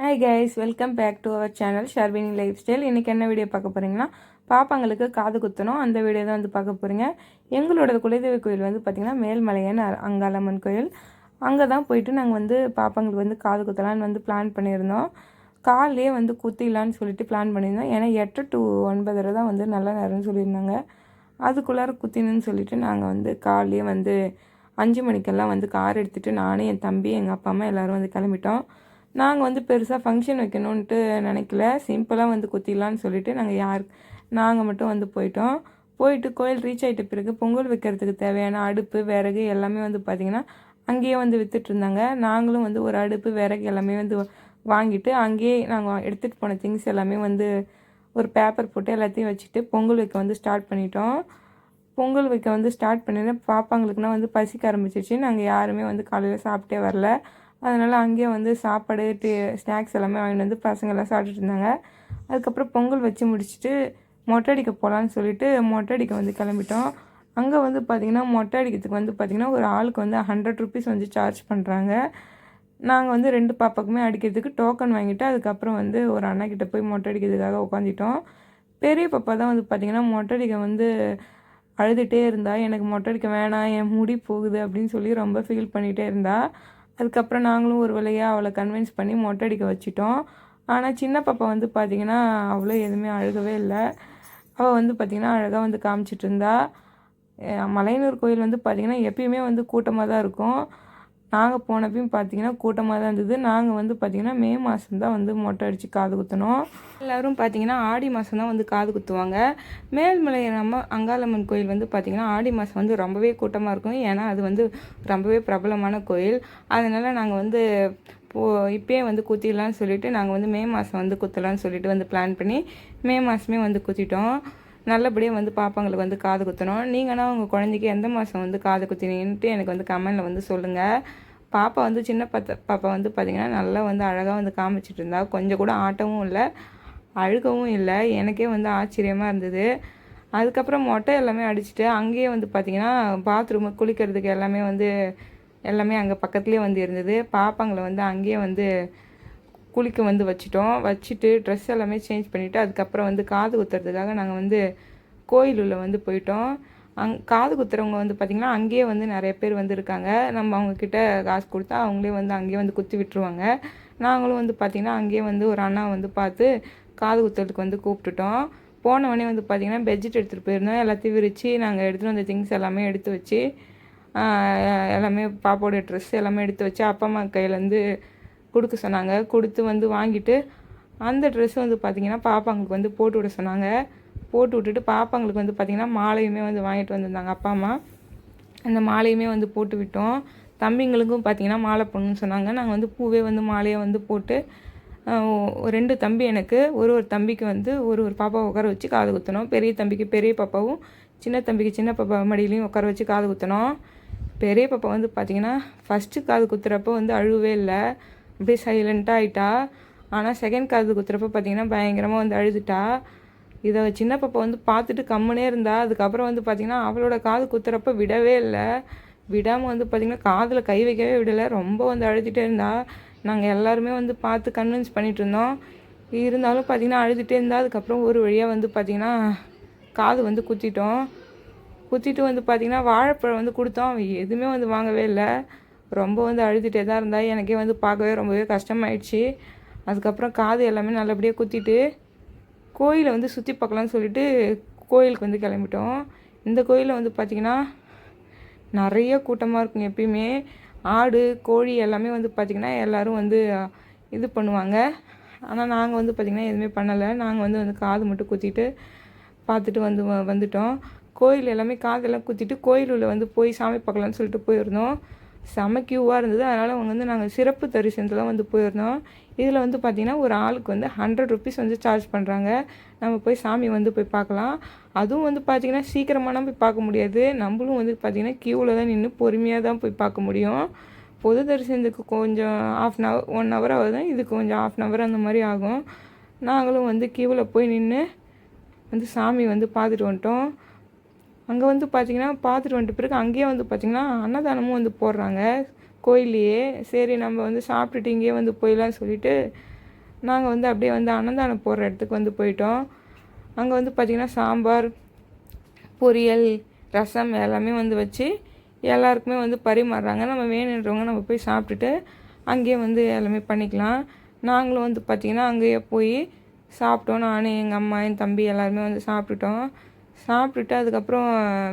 Hi guys welcome back to our channel Sharvini life style இன்றைக்கி என்ன video பார்க்க போகிறீங்கன்னா பாப்பாங்களுக்கு காது குத்தணும். அந்த வீடியோ தான் வந்து பார்க்க போகிறீங்க எங்களோட குலதெய்வ கோயில் வந்து பார்த்திங்கன்னா மேல்மலையன் அங்காளம்மன் கோயில். அங்கே தான் போயிட்டு நாங்கள் வந்து பாப்பாங்களுக்கு வந்து காது குத்தலான்னு வந்து பிளான் பண்ணியிருந்தோம். காலையே வந்து குத்திடலான்னு சொல்லிட்டு பிளான் பண்ணியிருந்தோம். ஏன்னா எட்டு டு ஒன்பதரை தான் வந்து நல்ல நேரம்னு சொல்லியிருந்தாங்க. அதுக்குள்ளார குத்தினுன்னு சொல்லிட்டு நாங்கள் வந்து காலையே வந்து அஞ்சு மணிக்கெல்லாம் வந்து கார் எடுத்துகிட்டு நானே என் தம்பி எங்கள் அப்பா அம்மா எல்லோரும் வந்து கிளம்பிட்டோம். நாங்கள் வந்து பெருசாக ஃபங்க்ஷன் வைக்கணுன்ட்டு நினைக்கல. சிம்பிளாக வந்து குத்திடலான்னு சொல்லிட்டு நாங்கள் யார் நாங்கள் மட்டும் வந்து போயிட்டோம். போயிட்டு கோயில் ரீச் ஆகிட்ட பிறகு பொங்கல் வைக்கிறதுக்கு தேவையான அடுப்பு விறகு எல்லாமே வந்து பார்த்திங்கன்னா அங்கேயே வந்து விற்றுட்ருந்தாங்க நாங்களும் வந்து ஒரு அடுப்பு விறகு எல்லாமே வந்து வாங்கிட்டு அங்கேயே நாங்கள் எடுத்துகிட்டு போன திங்ஸ் எல்லாமே வந்து ஒரு பேப்பர் போட்டு எல்லாத்தையும் வச்சுட்டு பொங்கல் வைக்க வந்து ஸ்டார்ட் பண்ணிட்டோம். பொங்கல் வைக்க வந்து ஸ்டார்ட் பண்ணினேன் பாப்பாங்களுக்குனா வந்து பசிக்க ஆரம்பிச்சிச்சு நாங்கள் யாருமே வந்து காலையில் சாப்பிட்டே வரல. அதனால் அங்கேயே வந்து சாப்பாடு டீ ஸ்நாக்ஸ் எல்லாமே வாங்கிட்டு வந்து பசங்கள்லாம் சாப்பிட்டுட்டு இருந்தாங்க. அதுக்கப்புறம் பொங்கல் வச்சு முடிச்சுட்டு மொட்டை அடிக்க போகலான்னு சொல்லிட்டு மொட்டை அடிக்க வந்து கிளம்பிட்டோம். அங்கே வந்து பார்த்திங்கன்னா மொட்டை அடிக்கிறதுக்கு வந்து பார்த்திங்கன்னா ஒரு ஆளுக்கு வந்து ஹண்ட்ரட் ருபீஸ் வந்து சார்ஜ் பண்ணுறாங்க நாங்கள் வந்து ரெண்டு பாப்பாக்குமே அடிக்கிறதுக்கு டோக்கன் வாங்கிட்டு அதுக்கப்புறம் வந்து ஒரு அண்ணா கிட்டே போய் மொட்டை அடிக்கிறதுக்காக உட்காந்துட்டோம் பெரிய பாப்பா தான் வந்து பார்த்திங்கன்னா மொட்டை அடிக்க வந்து அழுதுகிட்டே இருந்தா எனக்கு மொட்டை அடிக்க வேணாம் என் முடி போகுது அப்படின்னு சொல்லி ரொம்ப ஃபீல் பண்ணிகிட்டே இருந்தாள் அதுக்கப்புறம் நாங்களும் ஒரு வழியாக அவளை கன்வின்ஸ் பண்ணி மொட்டை அடிக்க வச்சிட்டோம். ஆனால் சின்ன பாப்பா வந்து பார்த்திங்கன்னா அவ்வளோ எதுவுமே அழுகவே இல்லை. அவள் வந்து பார்த்திங்கன்னா அழகாக வந்து காமிச்சிட்டு இருந்தா. மலையனூர் கோயில் வந்து பார்த்திங்கன்னா எப்பயுமே வந்து கூட்டமாக தான் இருக்கும். நாங்கள் போனப்பையும் பார்த்தீங்கன்னா கூட்டமாக தான் இருந்தது. நாங்கள் வந்து பார்த்திங்கன்னா மே மாதம் தான் வந்து மொட்டை அடித்து காது குத்தினோம். எல்லோரும் பார்த்தீங்கன்னா ஆடி மாதம் தான் வந்து காது குத்துவாங்க. மேல்மலை நம்ம அங்காளம்மன் கோயில் வந்து பார்த்திங்கன்னா ஆடி மாதம் வந்து ரொம்பவே கூட்டமாக இருக்கும். ஏன்னா அது வந்து ரொம்பவே பிரபலமான கோயில். அதனால் நாங்கள் வந்து போ இப்போயே வந்து குத்திடலான்னு சொல்லிட்டு நாங்கள் வந்து மே மாதம் வந்து குத்தலான்னு சொல்லிட்டு வந்து பிளான் பண்ணி மே மாதமே வந்து குத்திட்டோம். நல்லபடியாக வந்து பாப்பாங்களுக்கு வந்து காது குத்தணும் நீங்கள்னா உங்கள் குழந்தைக்கு எந்த மாதம் வந்து காது குத்தினீங்கன்ட்டு எனக்கு வந்து கமெண்டில் வந்து சொல்லுங்கள் பாப்பா வந்து சின்ன பத்த பாப்பா வந்து பார்த்திங்கன்னா நல்லா வந்து அழகாக வந்து காமிச்சிட்டு இருந்தா கொஞ்சம் கூட ஆட்டமும் இல்லை அழுகவும் இல்லை. எனக்கே வந்து ஆச்சரியமாக இருந்தது. அதுக்கப்புறம் மொட்டை எல்லாமே அடிச்சுட்டு அங்கேயே வந்து பார்த்திங்கன்னா பாத்ரூமு குளிக்கிறதுக்கு எல்லாமே வந்து எல்லாமே அங்கே பக்கத்துலேயே வந்து இருந்தது. பாப்பாங்களை வந்து அங்கேயே வந்து குளிக்க வந்து வச்சிட்டோம். வச்சுட்டு ட்ரெஸ் எல்லாமே சேஞ்ச் பண்ணிவிட்டு அதுக்கப்புறம் வந்து காது குத்துறதுக்காக நாங்கள் வந்து கோயிலுள்ள வந்து போயிட்டோம். அங் காது குத்துறவங்க வந்து பார்த்திங்கன்னா அங்கேயே வந்து நிறைய பேர் வந்து இருக்காங்க நம்ம அவங்கக்கிட்ட காசு கொடுத்தா அவங்களே வந்து அங்கேயே வந்து குத்தி விட்டுருவாங்க. நாங்களும் வந்து பார்த்திங்கன்னா அங்கேயே வந்து ஒரு அண்ணா வந்து பார்த்து காது குத்துறதுக்கு வந்து கூப்பிட்டுட்டோம். போனவொடனே வந்து பார்த்திங்கன்னா பெட்ஷீட் எடுத்துகிட்டு போயிருந்தோம். எல்லாத்தையும் விரித்து நாங்கள் எடுத்துகிட்டு வந்த திங்ஸ் எல்லாமே எடுத்து வச்சு எல்லாமே பாப்பாவோட ட்ரெஸ் எல்லாமே எடுத்து வச்சு அப்பா அம்மா கையிலேருந்து கொடுக்க சொன்னாங்க. கொடுத்து வந்து வாங்கிட்டு அந்த ட்ரெஸ் வந்து பார்த்திங்கன்னா பாப்பாங்களுக்கு வந்து போட்டு விட சொன்னாங்க. போட்டு விட்டுட்டு பாப்பாங்களுக்கு வந்து பார்த்திங்கன்னா மாலையுமே வந்து வாங்கிட்டு வந்திருந்தாங்க. அப்பா அம்மா அந்த மாலையுமே வந்து போட்டு விட்டோம். தம்பிங்களுக்கும் பார்த்திங்கன்னா மாலை போடணும்னு சொன்னாங்க. நாங்கள் வந்து பூவே வந்து மாலையை வந்து போட்டு ரெண்டு தம்பி எனக்கு ஒரு ஒரு தம்பிக்கு வந்து ஒரு ஒரு பாப்பாவை உட்கார வச்சு காது குத்தணும் பெரிய தம்பிக்கு பெரிய பாப்பாவும் சின்ன தம்பிக்கு சின்ன பாப்பா மடியிலையும் உட்கார வச்சு காது குத்தணும் பெரிய பாப்பா வந்து பார்த்திங்கன்னா ஃபஸ்ட்டு காது குத்துறப்போ வந்து அழுவே இல்லை. அப்படியே சைலண்ட்டாக ஆயிட்டா. ஆனால் செகண்ட் காது குத்துறப்போ பார்த்திங்கன்னா பயங்கரமாக வந்து அழுதுட்டா. இதை சின்ன பாப்பா வந்து பார்த்துட்டு கம்முனே இருந்தா அதுக்கப்புறம் வந்து பார்த்திங்கன்னா அவளோட காது குத்துறப்ப விடவே இல்லை. விடாமல் வந்து பார்த்திங்கன்னா காதில் கை வைக்கவே விடலை. ரொம்ப வந்து அழுதுகிட்டே இருந்தா. நாங்கள் எல்லாருமே வந்து பார்த்து கன்வின்ஸ் பண்ணிகிட்டு இருந்தோம். இருந்தாலும் பார்த்திங்கன்னா அழுதுகிட்டே இருந்தால் அதுக்கப்புறம் ஒரு வழியாக வந்து பார்த்திங்கன்னா காது வந்து குத்திட்டோம். குத்திட்டு வந்து பார்த்திங்கன்னா வாழைப்பழம் வந்து கொடுத்தோம். அவ எதுவுமே வந்து வாங்கவே இல்லை. ரொம்ப வந்து அழுதுகிட்டே தான் இருந்தால் எனக்கே வந்து பார்க்கவே ரொம்பவே கஷ்டமாயிடுச்சு. அதுக்கப்புறம் காது எல்லாமே நல்லபடியாக குத்திட்டு கோயிலை வந்து சுற்றி பார்க்கலான்னு சொல்லிட்டு கோயிலுக்கு வந்து கிளம்பிட்டோம். இந்த கோயிலில் வந்து பார்த்திங்கன்னா நிறைய கூட்டமாக இருக்குங்க எப்பயுமே. ஆடு கோழி எல்லாமே வந்து பார்த்திங்கன்னா எல்லோரும் வந்து இது பண்ணுவாங்க. ஆனால் நாங்கள் வந்து பார்த்திங்கன்னா எதுவுமே பண்ணலை. நாங்கள் வந்து வந்து காது மட்டும் குத்திட்டு பார்த்துட்டு வந்து வ- வந்துட்டோம். கோயில் எல்லாமே காதெல்லாம் குத்திட்டு கோயில் உள்ள வந்து போய் சாமி பார்க்கலான்னு சொல்லிட்டு போயிருந்தோம். செம க்யூவாக இருந்தது. அதனால் அவங்க வந்து நாங்கள் சிறப்பு தரிசனத்தில் வந்து போயிருந்தோம். இதில் வந்து பார்த்திங்கன்னா ஒரு ஆளுக்கு வந்து ஹண்ட்ரட் ருபீஸ் வந்து சார்ஜ் பண்ணுறாங்க நம்ம போய் சாமி வந்து போய் பார்க்கலாம் அதுவும் வந்து பார்த்திங்கன்னா சீக்கிரமாலாம் போய் பார்க்க முடியாது. நம்மளும் வந்து பார்த்திங்கன்னா க்யூவில் தான் நின்று பொறுமையாக தான் போய் பார்க்க முடியும். பொது தரிசனத்துக்கு கொஞ்சம் half an hour one hour ஆகுது இதுக்கு கொஞ்சம் ஆஃப் அன் ஹவர் அந்த மாதிரி ஆகும். நாங்களும் வந்து க்யூவில் போய் நின்று வந்து சாமி வந்து பார்த்துட்டு வந்துட்டோம். அங்கே வந்து பார்த்திங்கன்னா பார்த்துட்டு வந்துட்டு பிறகு அங்கேயே வந்து பார்த்திங்கன்னா அன்னதானமும் வந்து போடுறாங்க. கோயிலையே சரி நம்ம வந்து சாப்பிட்டுட்டு இங்கேயே வந்து போயிடலாம்னு சொல்லிட்டு நாங்கள் வந்து அப்படியே வந்து அன்னதானம் போடுற இடத்துக்கு வந்து போயிட்டோம். அங்கே வந்து பார்த்திங்கன்னா சாம்பார் பொரியல் ரசம் எல்லாமே வந்து வச்சு எல்லாருக்குமே வந்து பரிமாறுறாங்க. நம்ம வேணுன்றவங்க நம்ம போய் சாப்பிட்டுட்டு அங்கேயே வந்து எல்லாமே பண்ணிக்கலாம். நாங்களும் வந்து பார்த்திங்கன்னா அங்கேயே போய் சாப்பிட்டோம். நான் எங்கள் அம்மா என் தம்பி எல்லாருமே வந்து சாப்பிட்டுட்டோம். சாப்பிட்டுட்டு அதுக்கப்புறம்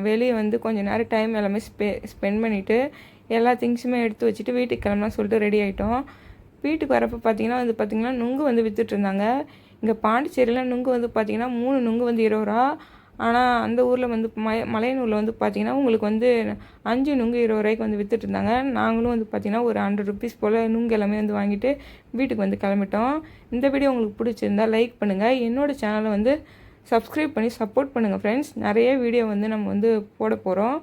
வெளியே வந்து கொஞ்சம் நேரம் டைம் எல்லாமே ஸ்பெ ஸ்பெண்ட் பண்ணிவிட்டு எல்லா திங்ஸுமே எடுத்து வச்சுட்டு வீட்டுக்கு கிளம்பலாம் சொல்லிட்டு ரெடி ஆகிட்டோம் வீட்டுக்கு வரப்போ பார்த்தீங்கன்னா வந்து பார்த்திங்கன்னா நுங்கு வந்து விற்றுட்ருந்தாங்க இங்கே பாண்டிச்சேரியில் நுங்கு வந்து பார்த்திங்கன்னா மூணு நுங்கு வந்து இருபது ரூபா. ஆனால் அந்த ஊரில் வந்து மய மலையனூரில் வந்து பார்த்திங்கன்னா உங்களுக்கு வந்து அஞ்சு நுங்கு இருபது ரூபாய்க்கு வந்து விற்றுட்ருந்தாங்க நாங்களும் வந்து பார்த்திங்கன்னா ஒரு ஹண்ட்ரட் ருபீஸ் போல் நுங்கு எல்லாமே வந்து வாங்கிட்டு வீட்டுக்கு வந்து கிளம்பிட்டோம். இந்த வீடியோ உங்களுக்கு பிடிச்சிருந்தா லைக் பண்ணுங்கள் என்னோடய சேனலை வந்து சப்ஸ்கிரைப் பண்ணி சப்போர்ட் பண்ணுங்கள் ஃப்ரெண்ட்ஸ் நிறைய வீடியோ வந்து நம்ம வந்து போட போகிறோம்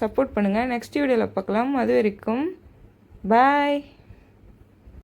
சப்போர்ட் பண்ணுங்கள் நெக்ஸ்ட் வீடியோவில் பார்க்கலாம். அது வரைக்கும் பாய்